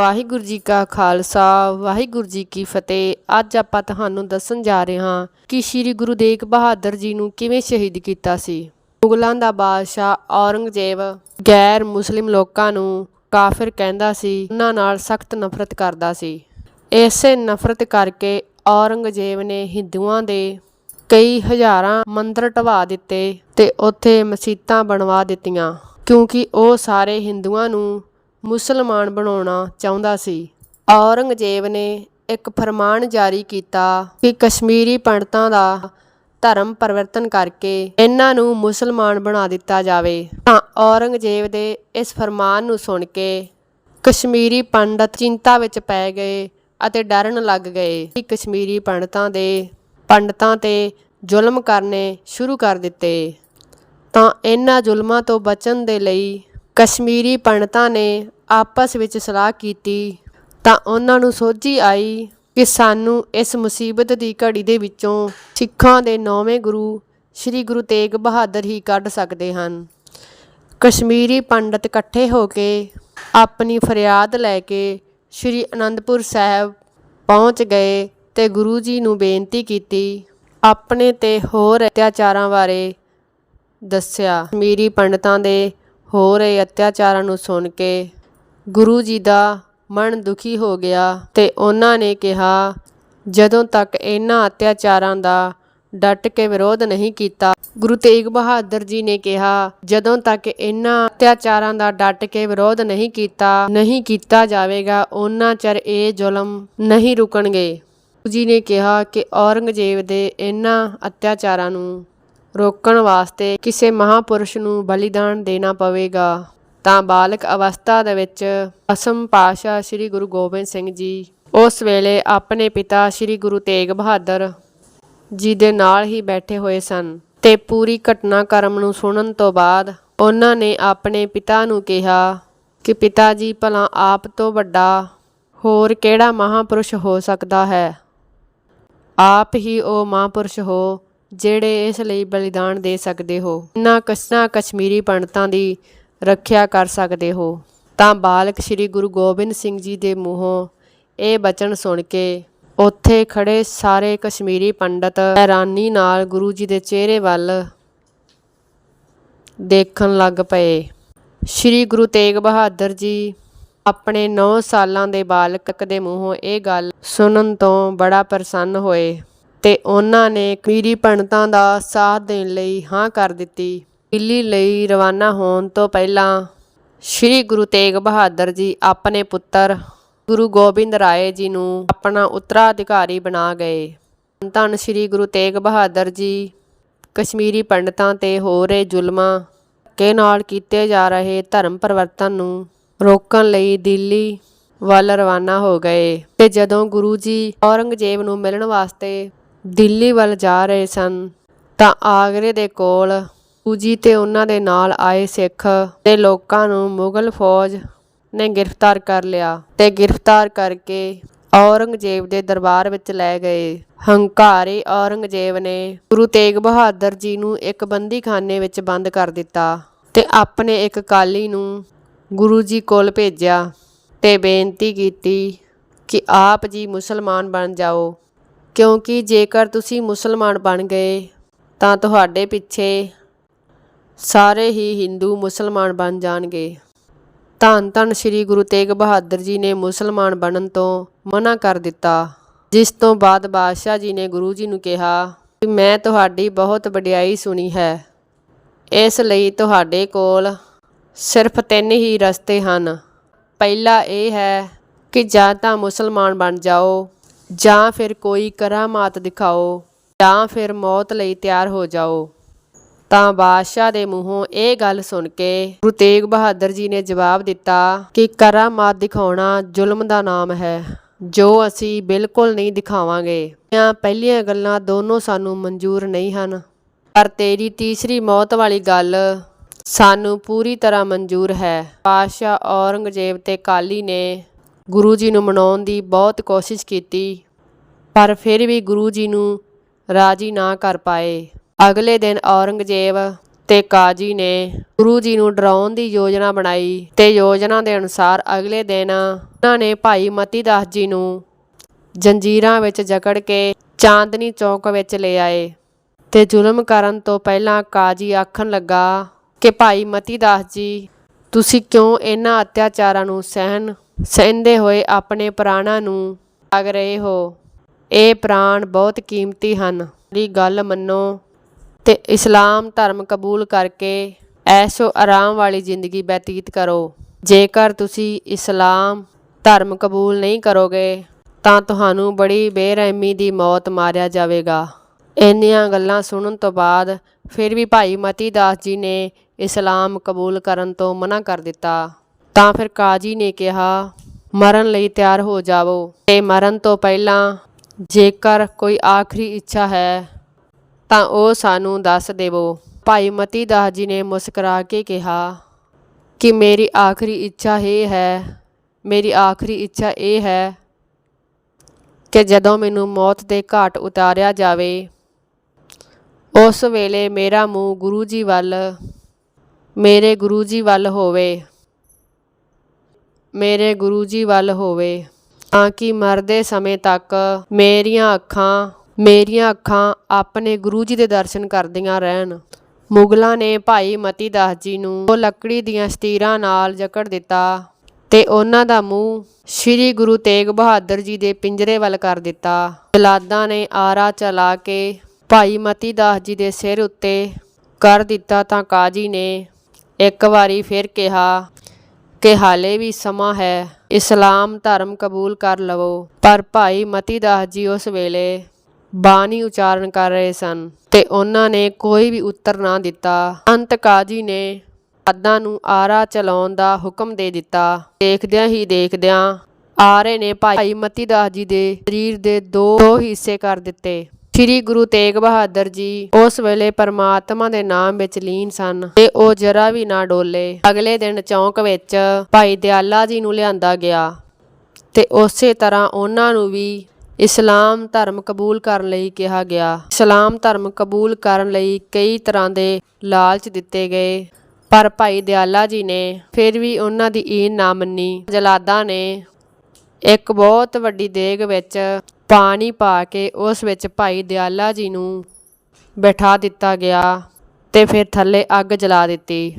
ਵਾਹਿਗੁਰੂ ਜੀ ਕਾ ਖਾਲਸਾ, ਵਾਹਿਗੁਰੂ ਜੀ ਕੀ ਫਤਿਹ। ਅੱਜ ਆਪਾਂ ਤੁਹਾਨੂੰ ਦੱਸਣ ਜਾ ਰਹੇ ਹਾਂ ਕਿ ਸ੍ਰੀ ਗੁਰੂ ਤੇਗ ਬਹਾਦਰ ਜੀ ਨੂੰ ਕਿਵੇਂ ਸ਼ਹੀਦ ਕੀਤਾ ਸੀ। ਮੁਗਲਾਂ ਦਾ ਬਾਦਸ਼ਾਹ ਔਰੰਗਜ਼ੇਬ ਗੈਰ ਮੁਸਲਿਮ ਲੋਕਾਂ ਨੂੰ ਕਾਫਰ ਕਹਿੰਦਾ ਸੀ, ਉਹਨਾਂ ਨਾਲ ਸਖਤ ਨਫ਼ਰਤ ਕਰਦਾ ਸੀ। ਇਸੇ ਨਫ਼ਰਤ ਕਰਕੇ ਔਰੰਗਜ਼ੇਬ ਨੇ ਹਿੰਦੂਆਂ ਦੇ ਕਈ ਹਜ਼ਾਰਾਂ ਮੰਦਰ ਢਵਾ ਦਿੱਤੇ ਤੇ ਉੱਥੇ ਮਸੀਤਾਂ ਬਣਵਾ ਦਿੱਤੀਆਂ, ਕਿਉਂਕਿ ਉਹ ਸਾਰੇ ਹਿੰਦੂਆਂ ਨੂੰ ਮੁਸਲਮਾਨ ਬਣਾਉਣਾ ਚਾਹੁੰਦਾ ਸੀ। ਔਰੰਗਜ਼ੇਬ ਨੇ ਇੱਕ ਫਰਮਾਨ ਜਾਰੀ ਕੀਤਾ ਕਿ ਕਸ਼ਮੀਰੀ ਪੰਡਤਾਂ ਦਾ ਧਰਮ ਪਰਿਵਰਤਨ ਕਰਕੇ ਇਹਨਾਂ ਨੂੰ ਮੁਸਲਮਾਨ ਬਣਾ ਦਿੱਤਾ ਜਾਵੇ। ਤਾਂ ਔਰੰਗਜ਼ੇਬ ਦੇ ਇਸ ਫਰਮਾਨ ਨੂੰ ਸੁਣ ਕੇ ਕਸ਼ਮੀਰੀ ਪੰਡਤ ਚਿੰਤਾ ਵਿੱਚ ਪੈ ਗਏ ਅਤੇ ਡਰਨ ਲੱਗ ਗਏ ਕਿ ਕਸ਼ਮੀਰੀ ਪੰਡਤਾਂ ਦੇ ਪੰਡਤਾਂ ਤੇ ਜ਼ੁਲਮ ਕਰਨੇ ਸ਼ੁਰੂ ਕਰ ਦਿੱਤੇ। ਤਾਂ ਇਹਨਾਂ ਜ਼ੁਲਮਾਂ ਤੋਂ ਬਚਣ ਦੇ ਲਈ ਕਸ਼ਮੀਰੀ ਪੰਡਤਾਂ ਨੇ ਆਪਸ ਵਿੱਚ ਸਲਾਹ ਕੀਤੀ, ਤਾਂ ਉਹਨਾਂ ਨੂੰ ਸੋਝੀ ਆਈ ਕਿ ਸਾਨੂੰ ਇਸ ਮੁਸੀਬਤ ਦੀ ਘੜੀ ਦੇ ਵਿੱਚੋਂ ਸਿੱਖਾਂ ਦੇ ਨੌਵੇਂ ਗੁਰੂ ਸ੍ਰੀ ਗੁਰੂ ਤੇਗ ਬਹਾਦਰ ਹੀ ਕੱਢ ਸਕਦੇ ਹਨ। ਕਸ਼ਮੀਰੀ ਪੰਡਤ ਇਕੱਠੇ ਹੋ ਕੇ ਆਪਣੀ ਫਰਿਆਦ ਲੈ ਕੇ ਸ੍ਰੀ ਅਨੰਦਪੁਰ ਸਾਹਿਬ ਪਹੁੰਚ ਗਏ ਤੇ ਗੁਰੂ ਜੀ ਨੂੰ ਬੇਨਤੀ ਕੀਤੀ, ਆਪਣੇ ਤੇ ਹੋਰ ਅਤਿਆਚਾਰਾਂ ਬਾਰੇ ਦੱਸਿਆ। ਕਸ਼ਮੀਰੀ ਪੰਡਤਾਂ ਦੇ ਹੋ ਰਹੇ ਅਤਿਆਚਾਰਾਂ ਨੂੰ ਸੁਣ ਕੇ ਗੁਰੂ ਜੀ ਦਾ ਮਨ ਦੁਖੀ ਹੋ ਗਿਆ ਤੇ ਉਹਨਾਂ ਨੇ ਕਿਹਾ, ਜਦੋਂ ਤੱਕ ਇਹਨਾਂ ਅਤਿਆਚਾਰਾਂ ਦਾ ਡਟ ਕੇ ਵਿਰੋਧ ਨਹੀਂ ਕੀਤਾ, ਗੁਰੂ ਤੇਗ ਬਹਾਦਰ ਜੀ ਨੇ ਕਿਹਾ, ਜਦੋਂ ਤੱਕ ਇਹਨਾਂ ਅਤਿਆਚਾਰਾਂ ਦਾ ਡਟ ਕੇ ਵਿਰੋਧ ਨਹੀਂ ਕੀਤਾ ਨਹੀਂ ਕੀਤਾ ਜਾਵੇਗਾ, ਉਹਨਾਂ ਚਿਰ ਇਹ ਜ਼ੁਲਮ ਨਹੀਂ ਰੁਕਣਗੇ। ਗੁਰੂ ਜੀ ਨੇ ਕਿਹਾ ਕਿ ਔਰੰਗਜ਼ੇਬ ਦੇ ਇਹਨਾਂ ਅਤਿਆਚਾਰਾਂ ਨੂੰ ਰੋਕਣ ਵਾਸਤੇ ਕਿਸੇ ਮਹਾਪੁਰਸ਼ ਨੂੰ ਬਲੀਦਾਨ ਦੇਣਾ ਪਵੇਗਾ। ਤਾਂ ਬਾਲਕ ਅਵਸਥਾ ਦੇ ਵਿੱਚ ਅਸਮ ਪਾਸ਼ਾ ਸ੍ਰੀ ਗੁਰੂ ਗੋਬਿੰਦ ਸਿੰਘ ਜੀ ਉਸ ਵੇਲੇ ਆਪਣੇ ਪਿਤਾ ਸ੍ਰੀ ਗੁਰੂ ਤੇਗ ਬਹਾਦਰ ਜੀ ਦੇ ਨਾਲ ਹੀ ਬੈਠੇ ਹੋਏ ਸਨ ਤੇ ਪੂਰੀ ਘਟਨਾਕ੍ਰਮ ਨੂੰ ਸੁਣਨ ਤੋਂ ਬਾਅਦ ਉਹਨਾਂ ਨੇ ਆਪਣੇ ਪਿਤਾ ਨੂੰ ਕਿਹਾ ਕਿ ਪਿਤਾ ਜੀ, ਭਲਾ ਆਪ ਤੋਂ ਵੱਡਾ ਹੋਰ ਕਿਹੜਾ ਮਹਾਪੁਰਸ਼ ਹੋ ਸਕਦਾ ਹੈ? ਆਪ ਹੀ ਉਹ ਮਹਾਂਪੁਰਸ਼ ਹੋ ਜਿਹੜੇ ਇਸ ਲਈ ਬਲੀਦਾਨ ਦੇ ਸਕਦੇ ਹੋ। ਇਨ੍ਹਾਂ ਕਸ਼ਨਾ ਕਸ਼ਮੀਰੀ ਪੰਡਤਾਂ ਦੀ ਰੱਖਿਆ ਕਰ ਸਕਦੇ ਹੋ। ਤਾਂ ਬਾਲਕ ਸ੍ਰੀ ਗੁਰੂ ਗੋਬਿੰਦ ਸਿੰਘ ਜੀ ਦੇ ਮੂੰਹੋਂ ਇਹ ਬਚਨ ਸੁਣ ਕੇ ਉੱਥੇ ਖੜੇ ਸਾਰੇ ਕਸ਼ਮੀਰੀ ਪੰਡਤ ਹੈਰਾਨੀ ਨਾਲ ਗੁਰੂ ਜੀ ਦੇ ਚਿਹਰੇ ਵੱਲ ਦੇਖਣ ਲੱਗ ਪਏ। ਸ੍ਰੀ ਗੁਰੂ ਤੇਗ ਬਹਾਦਰ ਜੀ ਆਪਣੇ 9 ਸਾਲਾਂ ਦੇ ਬਾਲਕ ਦੇ ਮੂੰਹੋਂ ਇਹ ਗੱਲ ਸੁਣਨ ਤੋਂ ਬੜਾ ਪ੍ਰਸੰਨ ਹੋਏ। ਤੇ ਉਹਨਾਂ ਨੇ ਕਮੀਰੀ ਪੰਡਤਾਂ ਦਾ ਸਾਥ ਦੇਣ ਲਈ ਹਾਂ ਕਰ ਦਿੱਤੀ। ਦਿੱਲੀ ਲਈ ਰਵਾਨਾ ਹੋਣ ਤੋਂ ਪਹਿਲਾਂ ਸ੍ਰੀ ਗੁਰੂ ਤੇਗ ਬਹਾਦਰ ਜੀ ਆਪਣੇ ਪੁੱਤਰ ਗੁਰੂ ਗੋਬਿੰਦ ਰਾਏ ਜੀ ਨੂੰ ਆਪਣਾ ਉੱਤਰਾਧਿਕਾਰੀ ਬਣਾ ਗਏ। ਧੰਨ ਸ੍ਰੀ ਗੁਰੂ ਤੇਗ ਬਹਾਦਰ ਜੀ ਕਸ਼ਮੀਰੀ ਪੰਡਤਾਂ ਤੇ ਹੋ ਰਹੇ ਜ਼ੁਲਮਾਂ ਕੇ ਨਾਲ ਕੀਤੇ ਜਾ ਰਹੇ ਧਰਮ ਪਰਿਵਰਤਨ ਨੂੰ ਰੋਕਣ ਲਈ ਦਿੱਲੀ ਵੱਲ ਰਵਾਨਾ ਹੋ ਗਏ ਤੇ ਜਦੋਂ ਗੁਰੂ ਜੀ ਔਰੰਗਜ਼ੇਬ ਨੂੰ ਮਿਲਣ ਵਾਸਤੇ ਦਿੱਲੀ ਵੱਲ ਜਾ ਰਹੇ ਸਨ, ਤਾਂ ਆਗਰੇ ਦੇ ਕੋਲ ਗੁਰੂ ਜੀ ਤੇ ਉਹਨਾਂ ਦੇ ਨਾਲ ਆਏ ਸਿੱਖ ਤੇ ਲੋਕਾਂ ਨੂੰ ਮੁਗਲ ਫੌਜ ਨੇ ਗ੍ਰਿਫਤਾਰ ਕਰ ਲਿਆ ਤੇ ਗ੍ਰਿਫਤਾਰ ਕਰਕੇ ਔਰੰਗਜ਼ੇਬ ਦੇ ਦਰਬਾਰ ਵਿੱਚ ਲੈ ਗਏ। ਹੰਕਾਰੀ ਔਰੰਗਜ਼ੇਬ ਨੇ ਗੁਰੂ ਤੇਗ ਬਹਾਦਰ ਜੀ ਨੂੰ ਇੱਕ ਬੰਦੀਖਾਨੇ ਵਿੱਚ ਬੰਦ ਕਰ ਦਿੱਤਾ ਤੇ ਆਪਣੇ ਇੱਕ ਕਾਲੀ ਨੂੰ ਗੁਰੂ ਜੀ ਕੋਲ ਭੇਜਿਆ ਤੇ ਬੇਨਤੀ ਕੀਤੀ ਕਿ ਆਪ ਜੀ ਮੁਸਲਮਾਨ ਬਣ ਜਾਓ। ਕਿਉਂਕਿ ਜੇਕਰ ਤੁਸੀਂ ਮੁਸਲਮਾਨ ਬਣ ਗਏ, ਤਾਂ ਤੁਹਾਡੇ ਪਿੱਛੇ ਸਾਰੇ ਹੀ ਹਿੰਦੂ ਮੁਸਲਮਾਨ ਬਣ ਜਾਣਗੇ। ਧੰਨ ਧੰਨ ਸ੍ਰੀ ਗੁਰੂ ਤੇਗ ਬਹਾਦਰ ਜੀ ਨੇ ਮੁਸਲਮਾਨ ਬਣਨ ਤੋਂ ਮਨਾ ਕਰ ਦਿੱਤਾ, ਜਿਸ ਤੋਂ ਬਾਅਦ ਬਾਦਸ਼ਾਹ ਜੀ ਨੇ ਗੁਰੂ ਜੀ ਨੂੰ ਕਿਹਾ ਕਿ ਮੈਂ ਤੁਹਾਡੀ ਬਹੁਤ ਵਡਿਆਈ ਸੁਣੀ ਹੈ। ਇਸ ਲਈ ਤੁਹਾਡੇ ਕੋਲ ਸਿਰਫ ਤਿੰਨ ਹੀ ਰਸਤੇ ਹਨ। ਪਹਿਲਾ ਇਹ ਹੈ ਕਿ ਜਾਂ ਤਾਂ ਮੁਸਲਮਾਨ ਬਣ ਜਾਓ ਜਾਂ ਫਿਰ ਕੋਈ ਕਰਾਮਾਤ ਦਿਖਾਓ, ਜਾਂ ਫਿਰ ਮੌਤ ਲਈ ਤਿਆਰ ਹੋ ਜਾਓ। ਤਾਂ ਬਾਦਸ਼ਾਹ ਦੇ ਮੂੰਹੋਂ ਇਹ ਗੱਲ ਸੁਣ ਕੇ ਗੁਰੂ ਤੇਗ ਬਹਾਦਰ ਜੀ ਨੇ ਜਵਾਬ ਦਿੱਤਾ ਕਿ ਕਰਾਮਾਤ ਦਿਖਾਉਣਾ ਜ਼ੁਲਮ ਦਾ ਨਾਮ ਹੈ, ਜੋ ਅਸੀਂ ਬਿਲਕੁਲ ਨਹੀਂ ਦਿਖਾਵਾਂਗੇ। ਇਹ ਪਹਿਲੀਆਂ ਗੱਲਾਂ ਦੋਨੋਂ ਸਾਨੂੰ ਮਨਜ਼ੂਰ ਨਹੀਂ ਹਨ। ਪਰ ਤੇਰੀ ਤੀਸਰੀ ਮੌਤ ਵਾਲੀ ਗੱਲ ਸਾਨੂੰ ਪੂਰੀ ਤਰ੍ਹਾਂ ਮਨਜ਼ੂਰ ਹੈ। ਪਾਸ਼ਾ ਔਰੰਗਜ਼ੇਬ ਤੇ ਕਾਲੀ ਨੇ ਗੁਰੂ ਜੀ ਨੂੰ ਮਨਾਉਣ ਦੀ ਬਹੁਤ ਕੋਸ਼ਿਸ਼ ਕੀਤੀ, ਪਰ ਫਿਰ ਵੀ ਗੁਰੂ ਜੀ ਨੂੰ ਰਾਜੀ ਨਾ ਕਰ ਪਾਏ। ਅਗਲੇ ਦਿਨ ਔਰੰਗਜ਼ੇਬ ਤੇ ਕਾਜੀ ਨੇ ਗੁਰੂ ਜੀ ਨੂੰ ਡਰਾਉਣ ਦੀ ਯੋਜਨਾ ਬਣਾਈ ਤੇ ਯੋਜਨਾ ਦੇ ਅਨੁਸਾਰ ਅਗਲੇ ਦਿਨ ਉਹਨਾਂ ਨੇ ਭਾਈ ਮਤੀ ਦਾਸ ਜੀ ਨੂੰ ਜੰਜੀਰਾਂ ਵਿੱਚ ਜਕੜ ਕੇ ਚਾਂਦਨੀ ਚੌਕ ਵਿੱਚ ਲੈ ਆਏ ਤੇ ਜ਼ੁਲਮ ਕਰਨ ਤੋਂ ਪਹਿਲਾਂ ਕਾਜੀ ਆਖਣ ਲੱਗਾ ਕਿ ਭਾਈ ਮਤੀ ਦਾਸ ਜੀ, ਤੁਸੀਂ ਕਿਉਂ ਇਹਨਾਂ ਅਤਿਆਚਾਰਾਂ ਨੂੰ ਸਹਿਨ ਸਹਿੰਦੇ ਹੋਏ ਆਪਣੇ ਪ੍ਰਾਣਾਂ ਨੂੰ ਲਾਗ ਰਹੇ ਹੋ। ਇਹ ਪ੍ਰਾਣ ਬਹੁਤ ਕੀਮਤੀ ਹਨ। ਦੀ ਗੱਲ ਮੰਨੋ ਤੇ ਇਸਲਾਮ ਧਰਮ ਕਬੂਲ ਕਰਕੇ ਐਸ਼ੋ ਆਰਾਮ ਵਾਲੀ ਜ਼ਿੰਦਗੀ ਬਤੀਤ ਕਰੋ। ਜੇਕਰ ਤੁਸੀਂ ਇਸਲਾਮ ਧਰਮ ਕਬੂਲ ਨਹੀਂ ਕਰੋਗੇ, ਤਾਂ ਤੁਹਾਨੂੰ ਬੜੀ ਬੇਰਹਿਮੀ ਦੀ ਮੌਤ ਮਾਰਿਆ ਜਾਵੇਗਾ। ਇੰਨੀਆਂ ਗੱਲਾਂ ਸੁਣਨ ਤੋਂ ਬਾਅਦ ਫਿਰ ਵੀ ਭਾਈ ਮਤੀ ਦਾਸ ਜੀ ਨੇ ਇਸਲਾਮ ਕਬੂਲ ਕਰਨ ਤੋਂ ਮਨਾ ਕਰ ਦਿੱਤਾ। ਤਾਂ ਫਿਰ ਕਾਜੀ ਨੇ ਕਿਹਾ, ਮਰਨ ਲਈ ਤਿਆਰ ਹੋ ਜਾਵੋ। ਤੇ ਮਰਨ ਤੋਂ ਪਹਿਲਾਂ ਜੇਕਰ ਕੋਈ ਆਖਰੀ ਇੱਛਾ ਹੈ, ਤਾਂ ਉਹ ਸਾਨੂੰ ਦੱਸ ਦੇਵੋ। ਭਾਈ ਮਤੀ ਦਾਸ ਜੀ ਨੇ ਮੁਸਕਰਾ ਕੇ ਕਿਹਾ, ਕਿ ਮੇਰੀ ਆਖਰੀ ਇੱਛਾ ਇਹ ਹੈ, ਮੇਰੀ ਆਖਰੀ ਇੱਛਾ ਇਹ ਹੈ ਕਿ ਜਦੋਂ ਮੈਨੂੰ ਮੌਤ ਦੇ ਘਾਟ ਉਤਾਰਿਆ ਜਾਵੇ, ਉਸ ਵੇਲੇ ਮੇਰਾ ਮੂੰਹ ਗੁਰੂ ਜੀ ਵੱਲ, ਮੇਰੇ ਗੁਰੂ ਜੀ ਵੱਲ ਹੋਵੇ। ਮੇਰੇ ਗੁਰੂ ਜੀ ਵੱਲ ਹੋਵੇ, ਤਾਂ ਕਿ ਮਰਦੇ ਸਮੇਂ ਤੱਕ ਮੇਰੀਆਂ ਅੱਖਾਂ ਮੇਰੀਆਂ ਅੱਖਾਂ ਆਪਣੇ ਗੁਰੂ ਜੀ ਦੇ ਦਰਸ਼ਨ ਕਰਦੀਆਂ ਰਹਿਣ। ਮੁਗਲਾਂ ਨੇ ਭਾਈ ਮਤੀ ਦਾਸ ਜੀ ਨੂੰ ਉਹ ਲੱਕੜੀ ਦੀਆਂ ਸਤੀਰਾਂ ਨਾਲ ਜਕੜ ਦਿੱਤਾ ਤੇ ਉਹਨਾਂ ਦਾ ਮੂੰਹ ਸ੍ਰੀ ਗੁਰੂ ਤੇਗ ਬਹਾਦਰ ਜੀ ਦੇ ਪਿੰਜਰੇ ਵੱਲ ਕਰ ਦਿੱਤਾ। ਜਲਾਦਾਂ ਨੇ ਆਰਾ ਚਲਾ ਕੇ ਭਾਈ ਮਤੀ ਦਾਸ ਜੀ ਦੇ ਸਿਰ ਉੱਤੇ ਕਰ ਦਿੱਤਾ ਤਾਂ ਕਾਜੀ ਨੇ ਇੱਕ ਵਾਰੀ ਫਿਰ ਕਿਹਾ ਕਿ ਹਾਲੇ ਵੀ ਸਮਾਂ ਹੈ, ਇਸਲਾਮ ਧਰਮ ਕਬੂਲ ਕਰ ਲਵੋ। ਪਰ ਭਾਈ ਮਤੀ ਦਾਸ ਜੀ ਉਸ ਵੇਲੇ ਬਾਣੀ ਉਚਾਰਨ ਕਰ ਰਹੇ ਸਨ ਤੇ ਉਹਨਾਂ ਨੇ ਕੋਈ ਵੀ ਉੱਤਰ ਨਾ ਦਿੱਤਾ। ਅੰਤ ਕਾਜੀ ਨੇ ਅੱਦਾਂ ਨੂੰ ਆਰਾ ਚਲਾਉਣ ਦਾ ਹੁਕਮ ਦੇ ਦਿੱਤਾ। ਦੇਖਦਿਆਂ ਹੀ ਦੇਖਦਿਆਂ ਆਰੇ ਨੇ ਭਾਈ ਮਤੀ ਦਾਸ ਜੀ ਦੇ ਸਰੀਰ ਦੇ ਦੋ ਦੋ ਹਿੱਸੇ ਕਰ ਦਿੱਤੇ। ਸ੍ਰੀ ਗੁਰੂ ਤੇਗ ਬਹਾਦਰ ਜੀ ਉਸ ਵੇਲੇ ਪਰਮਾਤਮਾ ਦੇ ਨਾਮ ਵਿੱਚ ਲੀਨ ਸਨ ਤੇ ਉਹ ਜਰਾ ਵੀ ਨਾ ਡੋਲੇ। ਅਗਲੇ ਦਿਨ ਚੌਂਕ ਵਿੱਚ ਭਾਈ ਦਿਆਲਾ ਜੀ ਨੂੰ ਲਿਆਂਦਾ ਗਿਆ ਤੇ ਉਸੇ ਤਰ੍ਹਾਂ ਉਹਨਾਂ ਨੂੰ ਵੀ ਇਸਲਾਮ ਧਰਮ ਕਬੂਲ ਕਰਨ ਲਈ ਕਿਹਾ ਗਿਆ। ਇਸਲਾਮ ਧਰਮ ਕਬੂਲ ਕਰਨ ਲਈ ਕਈ ਤਰ੍ਹਾਂ ਦੇ ਲਾਲਚ ਦਿੱਤੇ ਗਏ। ਪਰ ਭਾਈ ਦਿਆਲਾ ਜੀ ਨੇ ਫਿਰ ਵੀ ਉਹਨਾਂ ਦੀ ਈਨ ਨਾ ਮੰਨੀ। ਜਲਾਦਾਂ ਨੇ ਇੱਕ ਬਹੁਤ ਵੱਡੀ ਦੇਗ ਵਿੱਚ ਪਾਣੀ ਪਾ ਕੇ ਉਸ ਵਿੱਚ ਭਾਈ ਦਿਆਲਾ ਜੀ ਨੂੰ ਬਿਠਾ ਦਿੱਤਾ ਗਿਆ ਤੇ ਫਿਰ ਥੱਲੇ ਅੱਗ ਜਲਾ ਦਿੱਤੀ।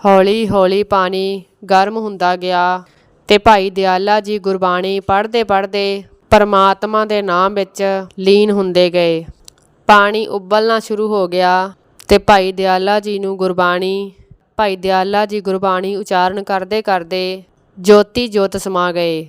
ਹੌਲੀ ਹੌਲੀ ਪਾਣੀ ਗਰਮ ਹੁੰਦਾ ਗਿਆ ਤੇ ਭਾਈ ਦਿਆਲਾ ਜੀ ਗੁਰਬਾਣੀ ਪੜ੍ਹਦੇ ਪੜ੍ਹਦੇ ਪਰਮਾਤਮਾ ਦੇ ਨਾਮ ਵਿੱਚ ਲੀਨ ਹੁੰਦੇ ਗਏ। ਪਾਣੀ ਉਬਲਣਾ ਸ਼ੁਰੂ ਹੋ ਗਿਆ ਤੇ ਭਾਈ ਦਿਆਲਾ ਜੀ ਨੂੰ ਗੁਰਬਾਣੀ, ਭਾਈ ਦਿਆਲਾ ਜੀ ਗੁਰਬਾਣੀ ਉਚਾਰਨ ਕਰਦੇ ਕਰਦੇ ਜੋਤੀ ਜੋਤ ਸਮਾ ਗਏ।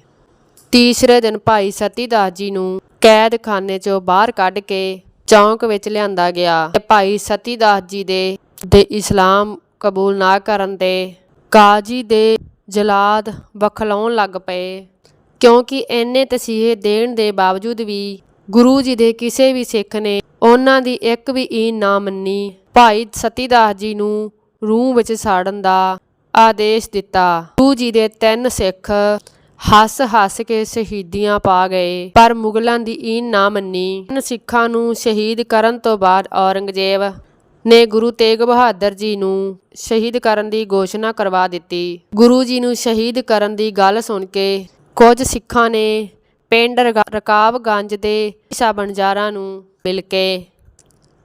ਤੀਸਰੇ ਦਿਨ ਭਾਈ ਸਤੀਦਾਸ ਜੀ ਨੂੰ ਕੈਦਖਾਨੇ ਚੋਂ ਬਾਹਰ ਕੱਢ ਕੇ ਚੌਂਕ ਵਿੱਚ ਲਿਆਂਦਾ ਗਿਆ ਤੇ ਭਾਈ ਸਤੀਦਾਸ ਜੀ ਦੇ ਦੇ ਇਸਲਾਮ ਕਬੂਲ ਨਾ ਕਰਨ ਤੇ ਕਾਜੀ ਦੇ ਜਲਾਦ ਬਖਲਾਉਣ ਲੱਗ ਪਏ। ਕਿਉਂਕਿ ਇੰਨੇ ਤਸੀਹੇ ਦੇਣ ਦੇ ਬਾਵਜੂਦ ਵੀ ਗੁਰੂ ਜੀ ਦੇ ਕਿਸੇ ਵੀ ਸਿੱਖ ਨੇ ਉਹਨਾਂ ਦੀ ਇੱਕ ਵੀ ਈਨ ਨਾ ਮੰਨੀ। ਭਾਈ ਸਤੀਦਾਸ ਜੀ ਨੂੰ ਰੂਹ ਵਿੱਚ ਸਾੜਨ ਦਾ ਆਦੇਸ਼ ਦਿੱਤਾ। ਗੁਰੂ ਜੀ ਦੇ ਤਿੰਨ ਸਿੱਖ ਹੱਸ ਹੱਸ ਕੇ ਸ਼ਹੀਦੀਆਂ ਪਾ ਗਏ। ਪਰ ਮੁਗਲਾਂ ਦੀ ਈਨ ਨਾ ਮੰਨੀ ਇਨ ਸਿੱਖਾਂ ਨੂੰ ਸ਼ਹੀਦ ਕਰਨ ਤੋਂ ਬਾਅਦ ਔਰੰਗਜ਼ੇਬ ਨੇ ਗੁਰੂ ਤੇਗ ਬਹਾਦਰ ਜੀ ਨੂੰ ਸ਼ਹੀਦ ਕਰਨ ਦੀ ਘੋਸ਼ਣਾ ਕਰਵਾ ਦਿੱਤੀ। ਗੁਰੂ ਜੀ ਨੂੰ ਸ਼ਹੀਦ ਕਰਨ ਦੀ ਗੱਲ ਸੁਣ ਕੇ ਕੁਝ ਸਿੱਖਾਂ ਨੇ ਪਿੰਡ ਰਗਾ- ਰਕਾਬਗੰਜ ਦੇ ਈਸਾ ਬਣਜਾਰਾ ਨੂੰ ਮਿਲ ਕੇ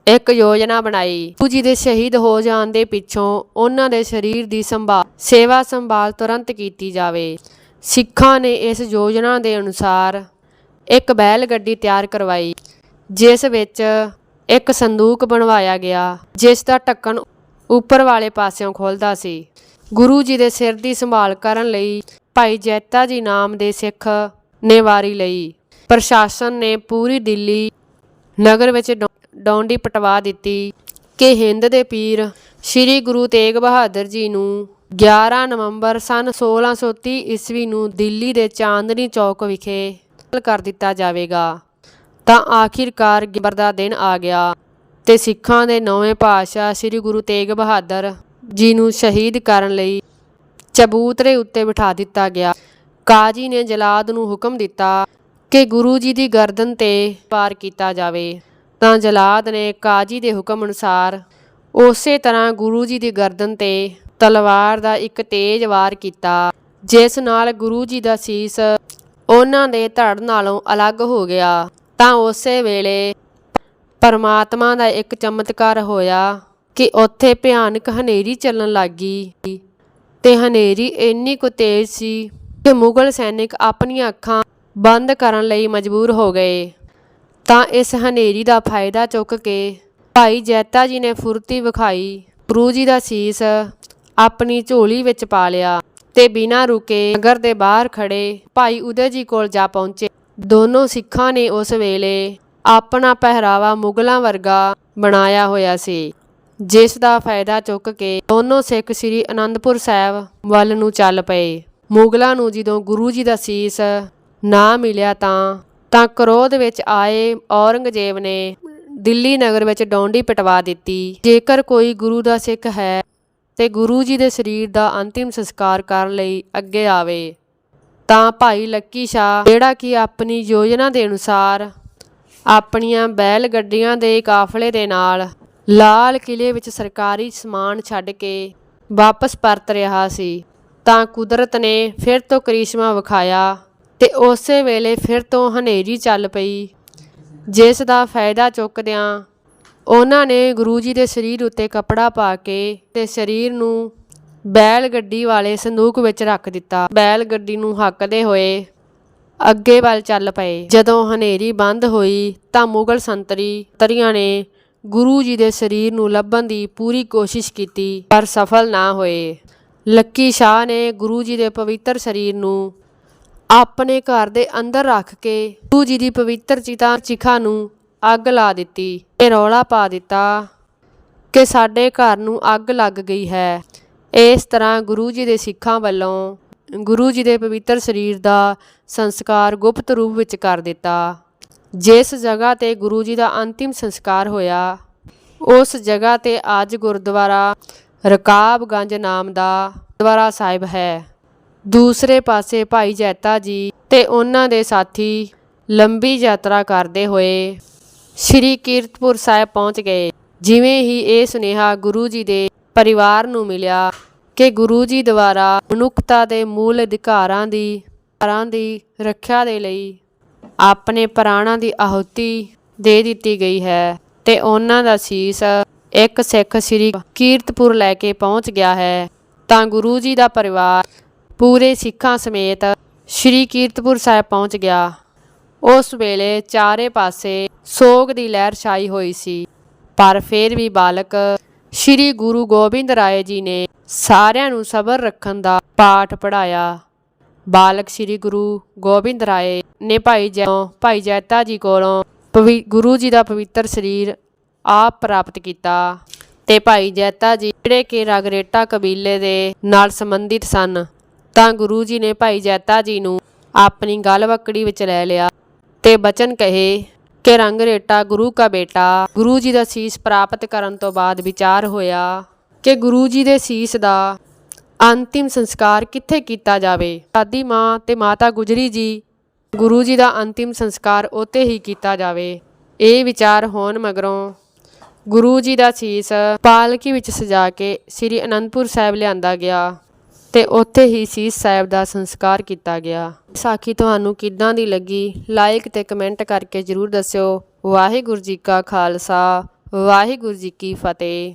ਇੱਕ ਯੋਜਨਾ ਬਣਾਈ। ਗੁਰੂ ਜੀ ਦੇ ਸ਼ਹੀਦ ਹੋ ਜਾਣ ਦੇ ਪਿੱਛੋਂ ਉਹਨਾਂ ਦੇ ਸਰੀਰ ਦੀ ਸੰਭਾਲ, ਸੇਵਾ ਸੰਭਾਲ ਤੁਰੰਤ ਕੀਤੀ ਜਾਵੇ। ਸਿੱਖਾਂ ਨੇ ਇਸ ਯੋਜਨਾ ਦੇ ਅਨੁਸਾਰ ਇੱਕ ਬੈਲ ਗੱਡੀ ਤਿਆਰ ਕਰਵਾਈ, ਜਿਸ ਵਿੱਚ ਇੱਕ ਸੰਦੂਕ ਬਣਵਾਇਆ ਗਿਆ, ਜਿਸ ਦਾ ਢੱਕਣ ਉੱਪਰ ਵਾਲੇ ਪਾਸਿਓਂ ਖੁੱਲਦਾ ਸੀ। ਗੁਰੂ ਜੀ ਦੇ ਸਿਰ ਦੀ ਸੰਭਾਲ ਕਰਨ ਲਈ ਭਾਈ ਜੈਤਾ ਜੀ ਨਾਮ ਦੇ ਸਿੱਖ ਨੇ ਵਾਰੀ ਲਈ ਪ੍ਰਸ਼ਾਸਨ ਨੇ ਪੂਰੀ ਦਿੱਲੀ ਨਗਰ ਵਿੱਚ ਡੌ- ਡੌਂਡੀ ਪਟਵਾ ਦਿੱਤੀ ਕਿ ਹਿੰਦ ਦੇ ਪੀਰ ਸ੍ਰੀ ਗੁਰੂ ਤੇਗ ਬਹਾਦਰ ਜੀ ਨੂੰ 11 ਨਵੰਬਰ ਸਨ 1630 ਈਸਵੀ ਨੂੰ ਦਿੱਲੀ ਦੇ ਚਾਂਦਨੀ ਚੌਕ ਵਿਖੇ ਕਤਲ ਕਰ ਦਿੱਤਾ ਜਾਵੇਗਾ। ਤਾਂ ਆਖਿਰਕਾਰ ਗਿਬਰ ਦਾ ਦਿਨ ਆ ਗਿਆ ਤੇ ਸਿੱਖਾਂ ਦੇ ਨੌਵੇਂ ਪਾਤਸ਼ਾਹ ਸ੍ਰੀ ਗੁਰੂ ਤੇਗ ਬਹਾਦਰ ਜੀ ਨੂੰ ਸ਼ਹੀਦ ਕਰਨ ਲਈ ਚਬੂਤਰੇ ਉੱਤੇ ਬਿਠਾ ਦਿੱਤਾ ਗਿਆ। ਕਾਜੀ ਨੇ ਜਲਾਦ ਨੂੰ ਹੁਕਮ ਦਿੱਤਾ ਕਿ ਗੁਰੂ ਜੀ ਦੀ ਗਰਦਨ ਤੇ ਪਾਰ ਕੀਤਾ ਜਾਵੇ। ਤਾਂ ਜਲਾਦ ਨੇ ਕਾਜੀ ਦੇ ਹੁਕਮ ਅਨੁਸਾਰ ਉਸੇ ਤਰ੍ਹਾਂ ਗੁਰੂ ਜੀ ਦੀ ਗਰਦਨ ਤੇ ਤਲਵਾਰ ਦਾ ਇੱਕ ਤੇਜ਼ ਵਾਰ ਕੀਤਾ। ਜਿਸ ਨਾਲ ਗੁਰੂ ਜੀ ਦਾ ਸੀਸ ਉਹਨਾਂ ਦੇ ਧੜ ਨਾਲੋਂ ਅਲੱਗ ਹੋ ਗਿਆ। ਤਾਂ ਉਸੇ ਵੇਲੇ ਪਰਮਾਤਮਾ ਦਾ ਇੱਕ ਚਮਤਕਾਰ ਹੋਇਆ ਕਿ ਉੱਥੇ ਭਿਆਨਕ ਹਨੇਰੀ ਚੱਲਣ ਲੱਗੀ ਤੇ ਹਨੇਰੀ ਇੰਨੀ ਕੁ ਤੇਜ਼ ਸੀ ਕਿ ਮੁਗਲ ਸੈਨਿਕ ਆਪਣੀਆਂ ਅੱਖਾਂ ਬੰਦ ਕਰਨ ਲਈ ਮਜਬੂਰ ਹੋ ਗਏ। ਤਾਂ ਇਸ ਹਨੇਰੀ ਦਾ ਫਾਇਦਾ ਚੁੱਕ ਕੇ ਭਾਈ ਜੈਤਾ ਜੀ ਨੇ ਫੁਰਤੀ ਵਿਖਾਈ। ਗੁਰੂ ਜੀ ਦਾ ਸੀਸ ਆਪਣੀ ਝੋਲੀ ਵਿੱਚ ਪਾ ਲਿਆ ਤੇ ਬਿਨਾਂ ਰੁਕੇ ਨਗਰ ਦੇ ਬਾਹਰ ਖੜੇ ਭਾਈ ਉਦੈ ਜੀ ਕੋਲ ਜਾ ਪਹੁੰਚੇ। ਦੋਨੋਂ ਸਿੱਖਾਂ ਨੇ ਉਸ ਵੇਲੇ ਆਪਣਾ ਪਹਿਰਾਵਾ ਮੁਗਲਾਂ ਵਰਗਾ ਬਣਾਇਆ ਹੋਇਆ ਸੀ, ਜਿਸ ਦਾ ਫਾਇਦਾ ਚੁੱਕ ਕੇ ਦੋਨੋਂ ਸਿੱਖ ਸ੍ਰੀ ਅਨੰਦਪੁਰ ਸਾਹਿਬ ਵੱਲ ਨੂੰ ਚੱਲ ਪਏ। ਮੁਗਲਾਂ ਨੂੰ ਜਦੋਂ ਗੁਰੂ ਜੀ ਦਾ ਸੀਸ ਨਾ ਮਿਲਿਆ ਤਾਂ ਤਾਂ ਕ੍ਰੋਧ ਵਿੱਚ ਆਏ ਔਰੰਗਜ਼ੇਬ ਨੇ ਦਿੱਲੀ ਨਗਰ ਵਿੱਚ ਡੌਂਡੀ ਪਟਵਾ ਦਿੱਤੀ। ਜੇਕਰ ਕੋਈ ਗੁਰੂ ਦਾ ਸਿੱਖ ਹੈ ਤੇ ਗੁਰੂ ਜੀ ਦੇ ਸਰੀਰ ਦਾ ਅੰਤਿਮ ਸੰਸਕਾਰ ਕਰਨ ਲਈ ਅੱਗੇ ਆਵੇ। ਤਾਂ ਭਾਈ ਲੱਕੀ ਸ਼ਾਹ, ਜਿਹੜਾ ਕਿ ਆਪਣੀ ਯੋਜਨਾ ਦੇ ਅਨੁਸਾਰ ਆਪਣੀਆਂ ਬੈਲ ਗੱਡੀਆਂ ਦੇ ਕਾਫਲੇ ਦੇ ਨਾਲ ਲਾਲ ਕਿਲੇ ਵਿੱਚ ਸਰਕਾਰੀ ਸਮਾਨ ਛੱਡ ਕੇ ਵਾਪਸ ਪਰਤ ਰਿਹਾ ਸੀ, ਤਾਂ ਕੁਦਰਤ ਨੇ ਫਿਰ ਤੋਂ ਕਰਿਸ਼ਮਾ ਵਿਖਾਇਆ ਤੇ ਉਸੇ ਵੇਲੇ ਫਿਰ ਤੋਂ ਹਨੇਰੀ ਚੱਲ ਪਈ, ਜਿਸ ਦਾ ਫਾਇਦਾ ਚੁੱਕਦਿਆਂ ਉਹਨਾਂ ਨੇ ਗੁਰੂ ਜੀ ਦੇ ਸਰੀਰ ਉੱਤੇ ਕੱਪੜਾ ਪਾ ਕੇ ਤੇ ਸਰੀਰ ਨੂੰ ਬੈਲ ਗੱਡੀ ਵਾਲੇ ਸੰਦੂਕ ਵਿੱਚ ਰੱਖ ਦਿੱਤਾ। ਬੈਲ ਗੱਡੀ ਨੂੰ ਹੱਕਦੇ ਹੋਏ ਅੱਗੇ ਵੱਲ ਚੱਲ ਪਏ। ਜਦੋਂ ਹਨੇਰੀ ਬੰਦ ਹੋਈ ਤਾਂ ਮੁਗਲ ਸੰਤਰੀ ਤਰੀਆਂ ਨੇ ਗੁਰੂ ਜੀ ਦੇ ਸਰੀਰ ਨੂੰ ਲੱਭਣ ਦੀ ਪੂਰੀ ਕੋਸ਼ਿਸ਼ ਕੀਤੀ, ਪਰ ਸਫਲ ਨਾ ਹੋਏ। ਲੱਕੀ ਸ਼ਾਹ ਨੇ ਗੁਰੂ ਜੀ ਦੇ ਪਵਿੱਤਰ ਸਰੀਰ ਨੂੰ ਆਪਣੇ ਘਰ ਦੇ ਅੰਦਰ ਰੱਖ ਕੇ ਗੁਰੂ ਜੀ ਦੀ ਪਵਿੱਤਰ ਚਿਤਾ ਚਿਖਾ ਨੂੰ ਅੱਗ ਲਾ ਦਿੱਤੀ ਤੇ ਰੌਲਾ ਪਾ ਦਿੱਤਾ ਕਿ ਸਾਡੇ ਘਰ ਨੂੰ ਅੱਗ ਲੱਗ ਗਈ ਹੈ। ਇਸ ਤਰ੍ਹਾਂ ਗੁਰੂ ਜੀ ਦੇ ਸਿੱਖਾਂ ਵੱਲੋਂ ਗੁਰੂ ਜੀ ਦੇ ਪਵਿੱਤਰ ਸਰੀਰ ਦਾ ਸੰਸਕਾਰ ਗੁਪਤ ਰੂਪ ਵਿੱਚ ਕਰ ਦਿੱਤਾ। ਜਿਸ ਜਗ੍ਹਾ ਤੇ ਗੁਰੂ ਜੀ ਦਾ ਅੰਤਿਮ ਸੰਸਕਾਰ ਹੋਇਆ, ਉਸ ਜਗ੍ਹਾ ਤੇ ਅੱਜ ਗੁਰਦੁਆਰਾ ਰਕਾਬਗੰਜ ਨਾਮ ਦਾ ਗੁਰਦੁਆਰਾ ਸਾਹਿਬ ਹੈ। ਦੂਸਰੇ ਪਾਸੇ ਭਾਈ ਜੈਤਾ ਜੀ ਤੇ ਉਹਨਾਂ ਦੇ ਸਾਥੀ ਲੰਬੀ ਯਾਤਰਾ ਕਰਦੇ ਹੋਏ ਸ਼੍ਰੀ ਕੀਰਤਪੁਰ ਸਾਹਿਬ ਪਹੁੰਚ ਗਏ। ਜਿਵੇਂ ਹੀ ਇਹ ਸੁਨੇਹਾ ਗੁਰੂ ਜੀ ਦੇ ਪਰਿਵਾਰ ਨੂੰ ਮਿਲਿਆ ਕਿ ਗੁਰੂ ਜੀ ਦੁਆਰਾ ਮਨੁੱਖਤਾ ਦੇ ਮੂਲ ਅਧਿਕਾਰਾਂ ਦੀ ਅਧਿਕਾਰਾਂ ਦੀ ਰੱਖਿਆ ਦੇ ਲਈ ਆਪਣੇ ਪ੍ਰਾਣਾਂ ਦੀ ਆਹੁਤੀ ਦੇ ਦਿੱਤੀ ਗਈ ਹੈ ਤੇ ਉਹਨਾਂ ਦਾ ਸੀਸ ਇੱਕ ਸਿੱਖ ਸ੍ਰੀ ਕੀਰਤਪੁਰ ਲੈ ਕੇ ਪਹੁੰਚ ਗਿਆ ਹੈ, ਤਾਂ ਗੁਰੂ ਜੀ ਦਾ ਪਰਿਵਾਰ ਪੂਰੇ ਸਿੱਖਾਂ ਸਮੇਤ ਸ਼੍ਰੀ ਕੀਰਤਪੁਰ ਸਾਹਿਬ ਪਹੁੰਚ ਗਿਆ। ਉਸ ਵੇਲੇ ਚਾਰੇ ਪਾਸੇ ਸੋਗ ਦੀ ਲਹਿਰ ਛਾਈ ਹੋਈ ਸੀ। ਪਰ ਫਿਰ ਵੀ ਬਾਲਕ ਸ਼੍ਰੀ ਗੁਰੂ ਗੋਬਿੰਦ ਰਾਏ ਜੀ ਨੇ ਸਾਰਿਆਂ ਨੂੰ ਸਬਰ ਰੱਖਣ ਦਾ ਪਾਠ ਪੜਾਇਆ ਬਾਲਕ ਸ਼੍ਰੀ ਗੁਰੂ ਗੋਬਿੰਦ ਰਾਏ ਨੇ ਭਾਈ ਜੈ ਭਾਈ ਜੈਤਾ ਜੀ ਕੋਲੋਂ ਪਵਿ ਗੁਰੂ ਜੀ ਦਾ ਪਵਿੱਤਰ ਸਰੀਰ ਆਪ ਪ੍ਰਾਪਤ ਕੀਤਾ ਤੇ ਭਾਈ ਜੈਤਾ ਜੀ ਜਿਹੜੇ ਕਿ ਰਗਰੇਟਾ ਕਬੀਲੇ ਦੇ ਨਾਲ ਸੰਬੰਧਿਤ ਸਨ, ਤਾਂ ਗੁਰੂ ਜੀ ਨੇ ਭਾਈ ਜੈਤਾ ਜੀ ਨੂੰ ਆਪਣੀ ਗਲਵਕੜੀ ਵਿੱਚ ਲੈ ਲਿਆ। ਤੇ ਬਚਨ ਕਹੇ ਕਿ ਰੰਗਰੇਟਾ ਗੁਰੂ ਕਾ ਬੇਟਾ, ਗੁਰੂ ਜੀ ਦਾ ਸੀਸ ਪ੍ਰਾਪਤ ਕਰਨ ਤੋਂ ਬਾਅਦ ਵਿਚਾਰ ਹੋਇਆ ਕਿ ਗੁਰੂ ਜੀ ਦੇ ਸੀਸ ਦਾ ਅੰਤਿਮ ਸੰਸਕਾਰ ਕਿੱਥੇ ਕੀਤਾ ਜਾਵੇ। ਦਾਦੀ ਮਾਂ ਤੇ ਮਾਤਾ ਗੁਜਰੀ ਜੀ, ਗੁਰੂ ਜੀ ਦਾ ਅੰਤਿਮ ਸੰਸਕਾਰ ਉੱਥੇ ਹੀ ਕੀਤਾ ਜਾਵੇ। ਇਹ ਵਿਚਾਰ ਹੋਣ ਮਗਰੋਂ ਗੁਰੂ ਜੀ ਦਾ ਸੀਸ ਪਾਲਕੀ ਵਿੱਚ ਸਜਾ ਕੇ ਸ੍ਰੀ ਅਨੰਦਪੁਰ ਸਾਹਿਬ ਲਿਆਂਦਾ ਗਿਆ। ਤੇ ਉੱਥੇ ਹੀ ਸੀਸ ਸਾਹਿਬ ਦਾ ਸੰਸਕਾਰ ਕੀਤਾ ਗਿਆ। ਸਾਖੀ ਤੁਹਾਨੂੰ ਕਿੱਦਾਂ ਦੀ ਲੱਗੀ? ਲਾਈਕ ਤੇ ਕਮੈਂਟ ਕਰਕੇ ਜਰੂਰ ਦੱਸਿਓ। ਵਾਹਿਗੁਰੂ ਜੀ ਕਾ ਖਾਲਸਾ, ਵਾਹਿਗੁਰੂ ਜੀ ਕੀ ਫਤਿਹ।